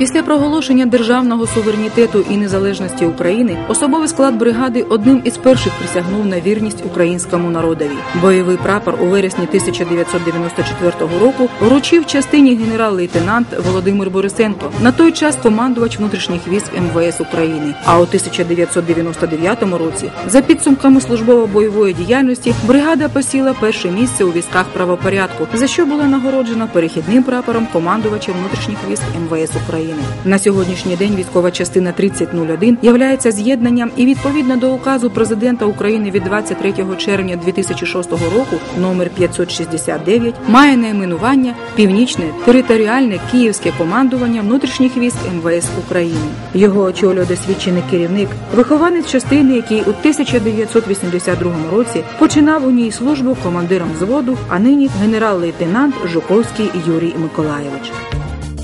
Після проголошення державного суверенітету і незалежності України особовий склад бригади одним із перших присягнув на вірність українському народові. Бойовий прапор у вересні 1994 року вручив частині генерал-лейтенант Володимир Борисенко, на той час командувач внутрішніх військ МВС України. А у 1999 році, за підсумками службово-бойової діяльності, бригада посіла перше місце у військах правопорядку, за що була нагороджена перехідним прапором командувача внутрішніх військ МВС України. На сьогоднішній день військова частина 3001 являється з'єднанням і відповідно до указу президента України від 23 червня 2006 року номер 569 має найменування Північне територіальне київське командування внутрішніх військ МВС України. Його очолює досвідчений керівник, вихованець частини, який у 1982 році починав у ній службу командиром взводу, а нині генерал-лейтенант Жуковський Юрій Миколаєвич.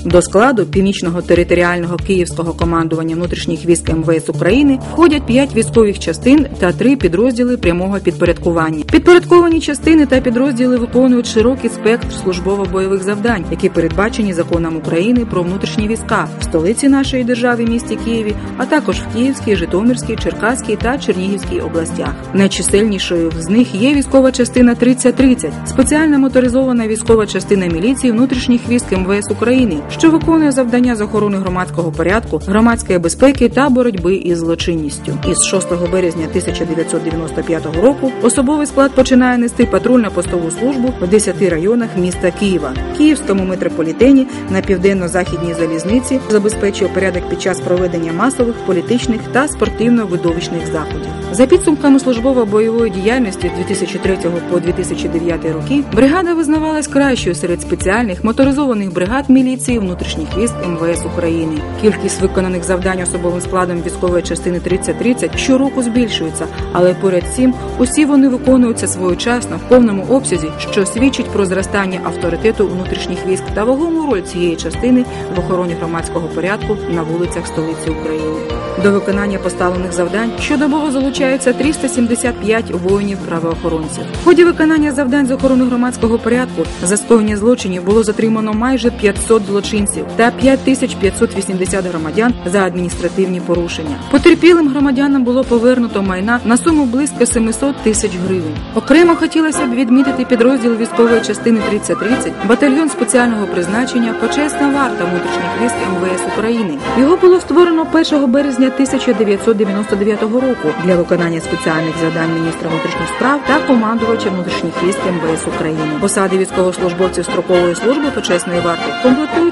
До складу північного територіального київського командування внутрішніх військ МВС України входять п'ять військових частин та три підрозділи прямого підпорядкування. Підпорядковані частини та підрозділи виконують широкий спектр службово-бойових завдань, які передбачені законом України про внутрішні війська в столиці нашої держави, місті Києві, а також в Київській, Житомирській, Черкаській та Чернігівській областях. Найчисельнішою з них є військова частина 3030 – спеціальна моторизована військова частина міліції внутрішніх військ МВС України що виконує завдання з охорони громадського порядку, громадської безпеки та боротьби із злочинністю. Із 6 березня 1995 року особовий склад починає нести патрульно-постову службу в 10 районах міста Києва, Київському метрополітені на південно-західній залізниці забезпечує порядок під час проведення масових політичних та спортивно-видовищних заходів. За підсумками службово-бойової діяльності з 2003 по 2009 роки бригада визнавалась кращою серед спеціальних моторизованих бригад міліції внутрішніх військ МВС України. Кількість виконаних завдань особовим складом військової частини 3030 щороку збільшується, але поряд цим усі вони виконуються своєчасно в повному обсязі, що свідчить про зростання авторитету внутрішніх військ та вагому роль цієї частини в охороні громадського порядку на вулицях столиці України. До виконання поставлених завдань щодобово залучається 375 воїнів-правоохоронців. В ході виконання завдань з охорони громадського порядку за скоєння злочинів було затримано майже 500 злочинців та 5580 громадян за адміністративні порушення. Потерпілим громадянам було повернуто майна на суму близько 700 тисяч гривень. Окремо хотілося б відмітити підрозділ військової частини 3030, батальйон спеціального призначення Почесна варта внутрішніх військ МВС України. Його було створено 1 березня 1999 року для виконання спеціальних завдань міністра внутрішніх справ та командувача внутрішніх військ МВС України. Посади військовослужбовців строкової служби почесної варти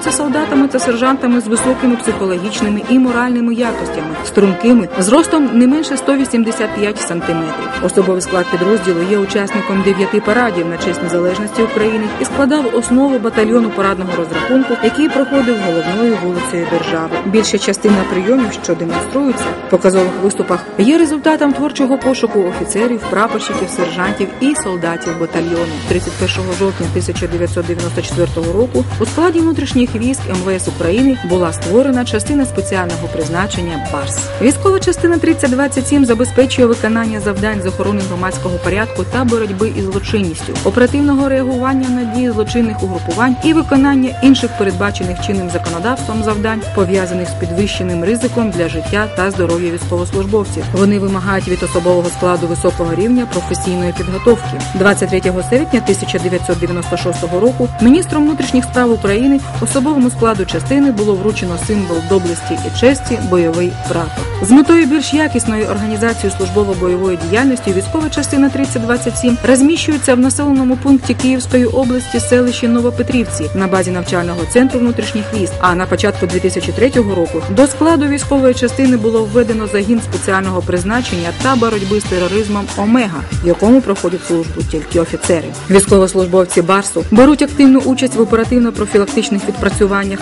комплектуються солдатами та сержантами з високими психологічними і моральними якостями, стрункими, зростом не менше 185 сантиметрів. Особовий склад підрозділу є учасником дев'яти парадів на честь незалежності України і складав основу батальйону парадного розрахунку, який проходив головною вулицею держави. Більша частина прийомів, що демонструються в показових виступах, є результатом творчого пошуку офіцерів, прапорщиків, сержантів і солдатів батальйону. 31 жовтня 1994 року у складі внутрішніх військ МВС України була створена частина спеціального призначення БАРС. Військова частина 3027 забезпечує виконання завдань з охорони громадського порядку та боротьби із злочинністю, оперативного реагування на дії злочинних угрупувань і виконання інших передбачених чинним законодавством завдань, пов'язаних з підвищеним ризиком для життя та здоров'я військовослужбовців. Вони вимагають від особового складу високого рівня професійної підготовки. 23 серпня 1996 року міністром внутрішніх справ України особовому складу частини було вручено символ доблесті і честі бойовий прапор. З метою більш якісної організації службово-бойової діяльності військова частина 3027 розміщується в населеному пункті Київської області селищі Новопетрівці на базі навчального центру внутрішніх військ. А на початку 2003 року до складу військової частини було введено загін спеціального призначення та боротьби з тероризмом Омега, в якому проходять службу тільки офіцери. Військовослужбовці Барсу беруть активну участь в оперативно-профілактичних відпрацюваннях,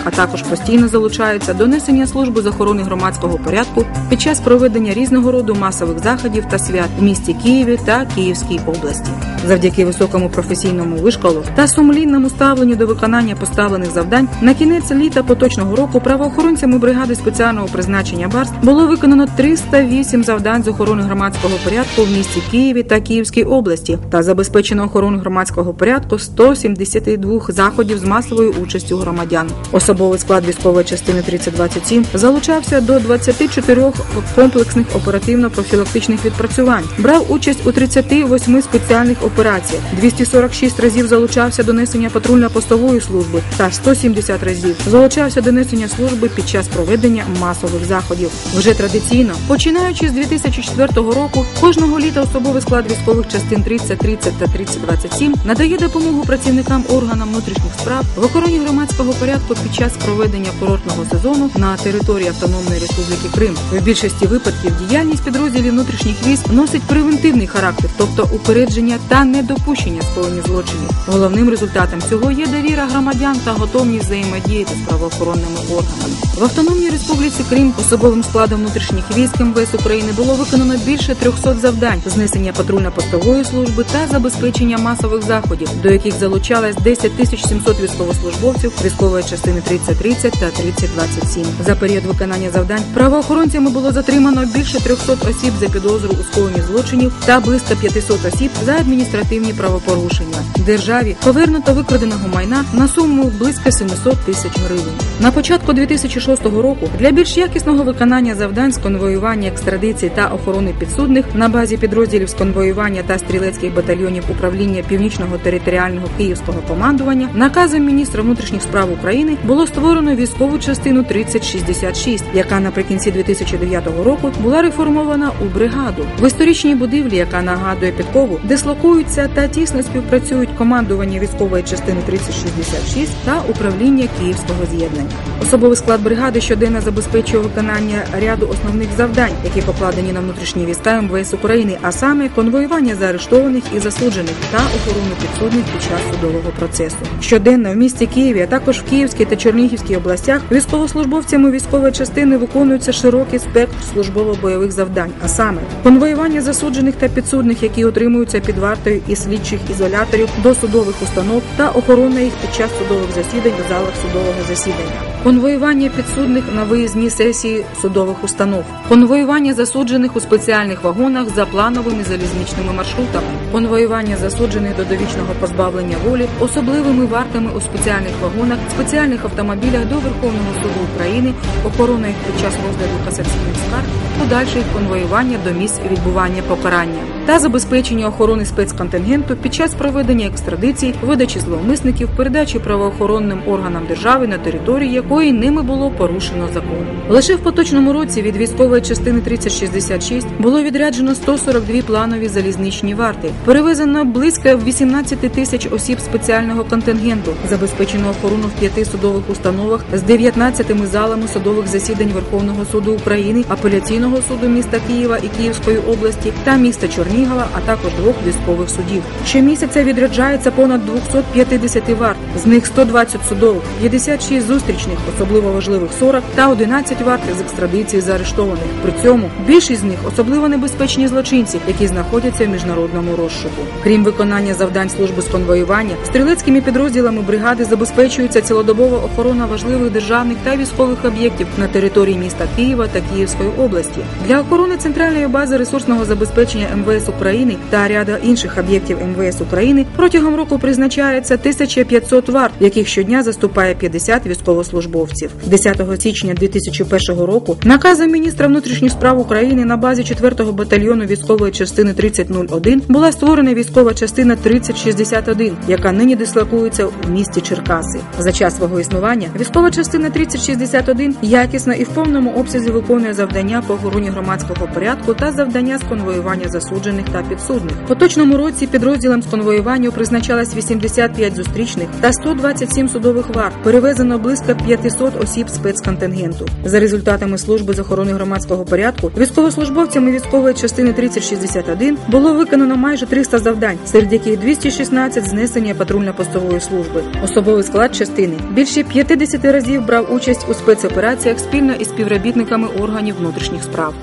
а також постійно залучаються до несення служби з охорони громадського порядку під час проведення різного роду масових заходів та свят в місті Києві та Київській області. Завдяки високому професійному вишколу та сумлінному ставленню до виконання поставлених завдань на кінець літа поточного року правоохоронцями бригади спеціального призначення БАРС було виконано 308 завдань з охорони громадського порядку в місті Києві та Київській області та забезпечено охорону громадського порядку 172 заходів з масовою участю громадян. Громадян. Особовий склад військової частини 3027 залучався до 24 комплексних оперативно-профілактичних відпрацювань, брав участь у 38 спеціальних операціях, 246 разів залучався до несення патрульно-постової служби та 170 разів залучався до несення служби під час проведення масових заходів. Вже традиційно, починаючи з 2004 року, кожного літа особовий склад військових частин 30, 30 та 3027 надає допомогу працівникам органам внутрішніх справ в охороні громадського порядку під час проведення курортного сезону на території Автономної Республіки Крим. В більшості випадків діяльність підрозділів внутрішніх військ носить превентивний характер, тобто упередження та недопущення скоєння злочинів. Головним результатом цього є довіра громадян та готовність взаємодіяти з правоохоронними органами. В Автономній Республіці Крим особовим складом внутрішніх військ МВС України було виконано більше 300 завдань знесення патрульно-постової служби та забезпечення масових заходів, до яких залучалось 10 тисяч 700 військовослужбовців військової частини 3030 та 3027. За період виконання завдань правоохоронцями було затримано більше 300 осіб за підозру у скоєнні злочинів та близько 500 осіб за адміністративні правопорушення. Державі повернуто викраденого майна на суму близько 700 тисяч гривень. На початку 2006 року для більш якісного виконання завдань з конвоювання, екстрадиції та охорони підсудних на базі підрозділів з конвоювання та стрілецьких батальйонів управління північного територіального київського командування наказом міністра внутрішніх справ України було створено військову частину 3066, яка наприкінці 2009 року була реформована у бригаду в історичній будівлі, яка нагадує підкову, дислокуються та тісно співпрацюють командування військової частини 3066 та управління Київського з'єднання. Особовий склад бригади щоденно забезпечує виконання ряду основних завдань, які покладені на внутрішні війська МВС України, а саме конвоювання заарештованих і засуджених та охорону підсудних під час судового процесу. Щоденно в місті Києві, а також в Київській та Чернігівській областях, військовослужбовцями військової частини виконується широкий спектр службово-бойових завдань, а саме конвоювання засуджених та підсудних, які утримуються під вартою і слідчих ізоляторів до судових установ та охорона їх під час судових засідань у залах судового засідання. Конвоювання підсудних на виїзні сесії судових установ, конвоювання засуджених у спеціальних вагонах за плановими залізничними маршрутами, конвоювання засуджених до довічного позбавлення волі особливими вартами у спеціальних вагонах, спеціальних автомобілях до Верховного суду України, охорона їх під час розгляду касаційних скарг, подальше конвоювання до місць відбування покарання та забезпечення охорони спецконтингенту під час проведення екстрадиції, видачі зловмисників, передачі правоохоронним органам держави на території якої ними було порушено закон. Лише в поточному році від військової частини 3066 було відряджено 142 планові залізничні варти, перевезено близько 18 тисяч осіб спеціального контингенту, забезпечено охорону в п'яти судових установах з 19 залами судових засідань Верховного суду України, апеляційного суду міста Києва і Київської області та міста Чернігова, а також двох військових судів. Щомісяця відряджається понад 250 варт, з них 120 судових, 56 зустрічних, особливо важливих 40 та 11 варт з екстрадиції заарештованих. При цьому більшість з них особливо небезпечні злочинці, які знаходяться в міжнародному розшуку. Крім виконання завдань служби з конвоювання, стрілецькими підрозділами бригади забезпечується цілодобова охорона важливих державних та військових об'єктів на території міста Києва та Київської області. Для охорони центральної бази ресурсного забезпечення МВС України та ряда інших об'єктів МВС України протягом року призначається 1500 варт, в яких щодня заступає 50 військовослужбовців. 10 січня 2001 року наказом міністра внутрішніх справ України на базі 4-го батальйону військової частини 3001 була створена військова частина 3061, яка нині дислокується в місті Черкаси. За час свого існування військова частина 3061 якісно і в повному обсязі виконує завдання по охороні громадського порядку та завдання з конвоювання засуджених та підсудних. В поточному році підрозділам з конвоювання призначалось 85 зустрічних та 127 судових варт. Перевезено близько 500 осіб спецконтингенту. За результатами служби з охорони громадського порядку військовослужбовцями військової частини 3061 було виконано майже 300 завдань, серед яких 216 знесення патрульно-постової служби. Особовий склад частини більше 50 разів брав участь у спецопераціях спільно із співробітниками органів внутрішніх справ.